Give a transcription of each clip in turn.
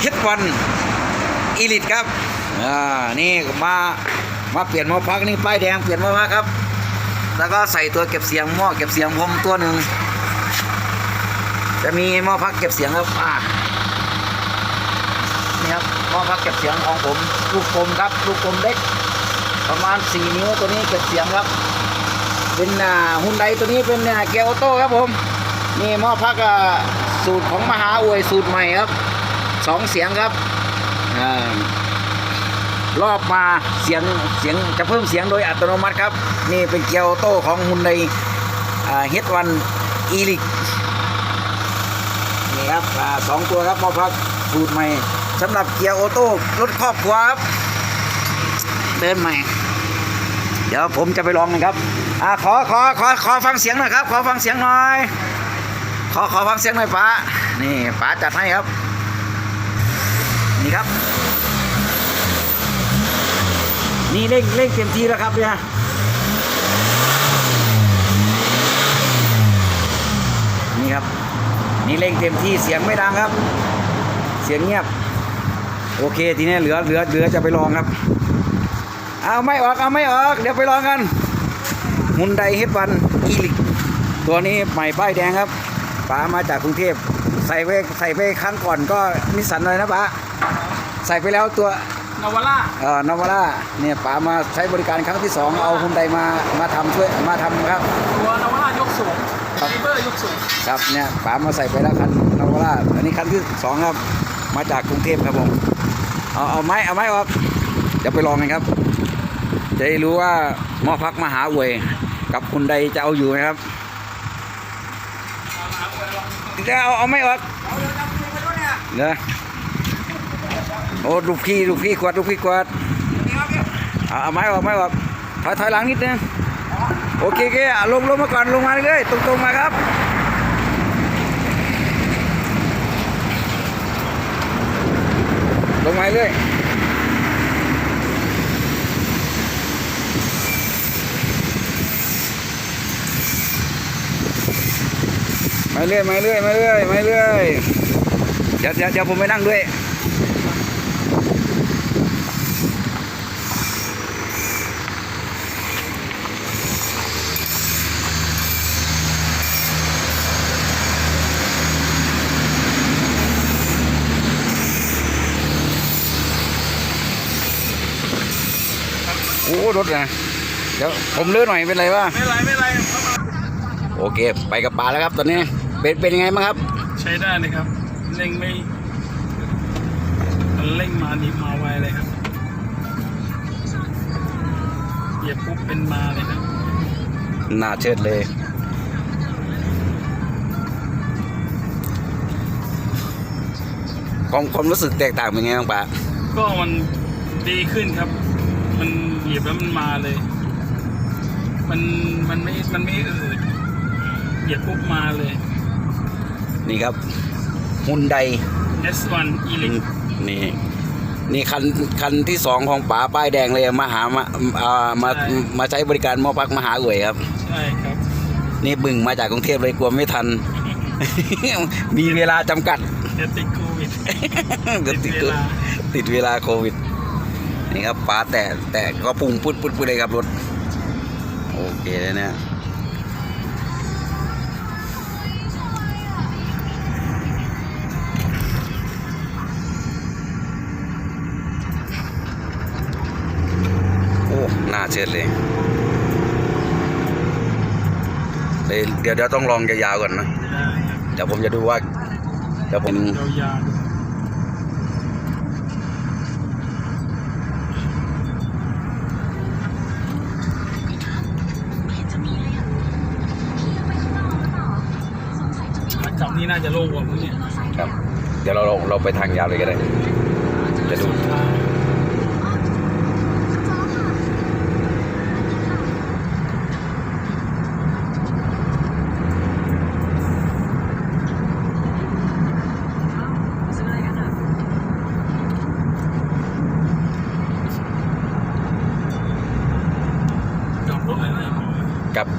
เฮดวันอีลิตครับอ่านี่มามาเปลี่ยนหม้อพักนี่ป้ายแดงเปลี่ยนหม้อพักครับ แล้วก็ใส่ตัวเก็บเสียงหม้อเก็บเสียงผมตัวหนึ่งจะมีหม้อพักเก็บเสียงครับอ่านี่ครับหม้อพักเก็บเสียงของผมลูกกลมครับลูกกลมเล็กประมาณ 4 นิ้วตัวนี้เก็บเสียงครับ เป็นอ่าฮุนไดตัวนี้เป็นเกียร์ออโต้ครับผมนี่หม้อพักอ่า สูตรของมหาอวยสูตรใหม่ครับสองเสียงครับอ่ารอบมาเสียงเสียงจะเพิ่มเสียงโดยอัตโนมัติครับ นี่เป็นเกียร์ออโต้ของฮุนไดเฮดวันอีลิกนี่ครับอสองตัวครับหม้อพักสูตรใหม่สำหรับเกียร์ออโต้รถครอบครัวครับเดินใหม่เดี๋ยวผมจะไปลองนะครับอ่าขอขอขอขอฟังเสียงหน่อยครับ ขอฟังเสียงหน่อย ขอขอฟังเสียงหน่อยป้า นี่ป้าจัดให้ครับ นี่ครับ นี่เร่งเร่งเต็มที่แล้วครับเนี่ยนี่ครับ นี่เร่งเต็มที่เสียงไม่ดังครับ เสียงเงียบ โอเคทีนี้เหลือเหลือเหลือจะไปลองครับ เอาไม่ออกเอาไม่ออก เดี๋ยวไปลองกันมุนไดเฮดวันอีลิกตัวนี้ใหม่ป้ายแดงครับ ป๋ามาจากกรุงเทพใส่ไปใส่ไปครั้งก่อนก็นิสสันเลยนะป๋าใส่ไปแล้วตัวนาวาร่าเอ่อนาวาร่าเนี่ยป๋ามาใช้บริการครั้งที่สองเอาฮุนไดมามาทำช่วยมาทำครับตัวนาวาร่ายกสูงครับไฟเบอร์ยกสูงครับเนี่ยป๋ามาใส่ไปแล้วคันนาวาร่าอันนี้คันที่สองครับมาจากกรุงเทพครับผมเอาเอาไม้เอาไม้ออกเดี๋ยวไปลองกันครับ จะได้รู้ว่าหม้อพักมหาอวยกับคุณใดจะเอาอยู่ไหมครับ จะเอาเอาไม่ออกเนอะโอ้ลูกพี่ลูกพี่ขวดลูกพี่ขวดเอาเอาไม้ออกไม้ออกถอยถอยหลังนิดนึงโอเคโอเคอ่ลงลงมาก่อนลงมาเลยตรงตรงมาครับลงมาเรื่อย มาเรื่อยมาเรื่อยมาเรื่อยมาเรื่อยเดี๋ยวเดี๋ยวเดี๋ยวผมไปนั่งด้วยโอ้รถนะเดี๋ยวผมเลื่อนหน่อยเป็นไรวะไม่ไรไม่ไรโอเค ไปกับป่าแล้วครับตอนนี้ เป็นเป็นยังไงบ้างครับ ใช้ได้เลยครับเร่งไม่มันเร่งมานี่มาไวเลยครับเหยียบปุ๊บเป็นมาเลยครับน่าเชิดเลย ความความรู้สึกแตกต่างเป็นไงบ้างป่าก็มันดีขึ้นครับ มันเหยียบแล้วมันมาเลย มันมันไม่มันไม่อืดเหยียบปุ๊บมาเลย นี่ครับฮุนได S1 e l i นี่นี่คันคันที่สองของป๋าป้ายแดงเลยมาหามาอ่ามามาใช้บริการหมอพักมหาเวยครับ ใช่ครับ นี่บึงมาจากกรุงเทพเลยกลัวไม่ทัน มีเวลาจำกัดเดี๋ยวติดโควิด เดี๋ยวติดติดเวลา ติดเวลาโควิด นี่ครับป้าแต่แต่ก็ปุ่งปุดปุดปุดเลยครับรถ โอเคเลยเนี่ย เชิดเลยเดี๋ยวเดี๋ยวเดี๋ยวต้องลองยาวๆก่อนนะได้ครับเดี๋ยวผมจะดูว่า เดี๋ยวผมยาวๆดูจับนี่น่าจะโล่งกว่าพวกเนี้ยครับ เดี๋ยวเราเราเราไปทางยาวเลยก็ได้จะดู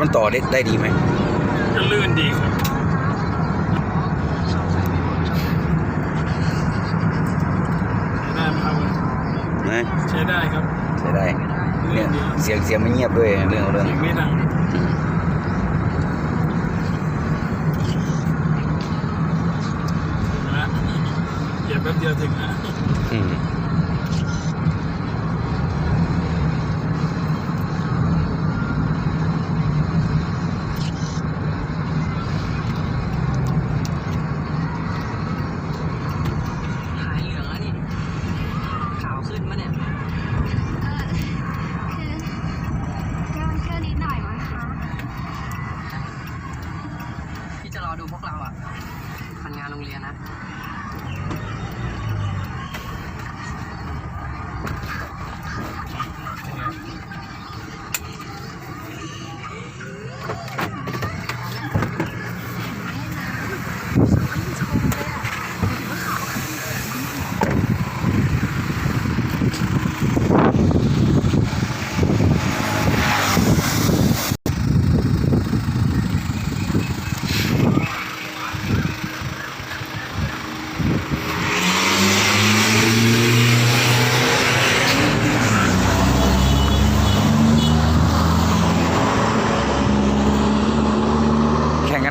มันต่อได้ได้ดีไหมก็ลื่นดีครับชอบใส่ไม่หมดใช้ได้ไหมครับนะใช้ได้ครับใช้ได้ลื่เนี่ยนดีเสียงเสียงไม่เงียบด้วยเรื่องของเรื่องเสียงไม่ดัง โรงเรียนนะ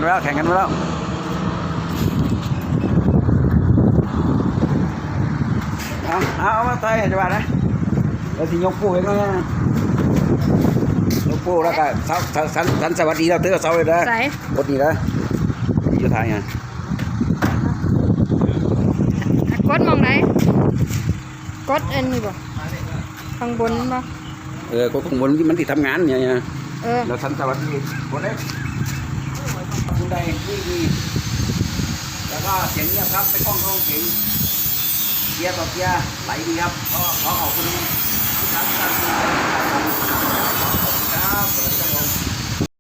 แข่งกันไว้แล้วแข่งกันไว้แล้วเอาเอาเอามาไต่จังหวะนะแล้วสิยกปูอีกแล้วนะยกปูแล้วก็เสาเสาสันสันสวัสดีเราเตือเสาเลยนะใส่กดนี่นะอยู่ทางไงกดมองไหนกดอันนี้บ่ข้างบนบ่เออกดข้างบนที่มันที่ทำงานเนี่ยนะเออแล้วสันสวัสดีกดเลย คุณใด้วิ่งดีแล้วก็เสียงเงียบครับไปกล้องก้องเสียงเกียร์ต่อเกียร์ไหลดีครับขอขอขอบคุณทุกท่านทุกท่านครับสวัสดีครับ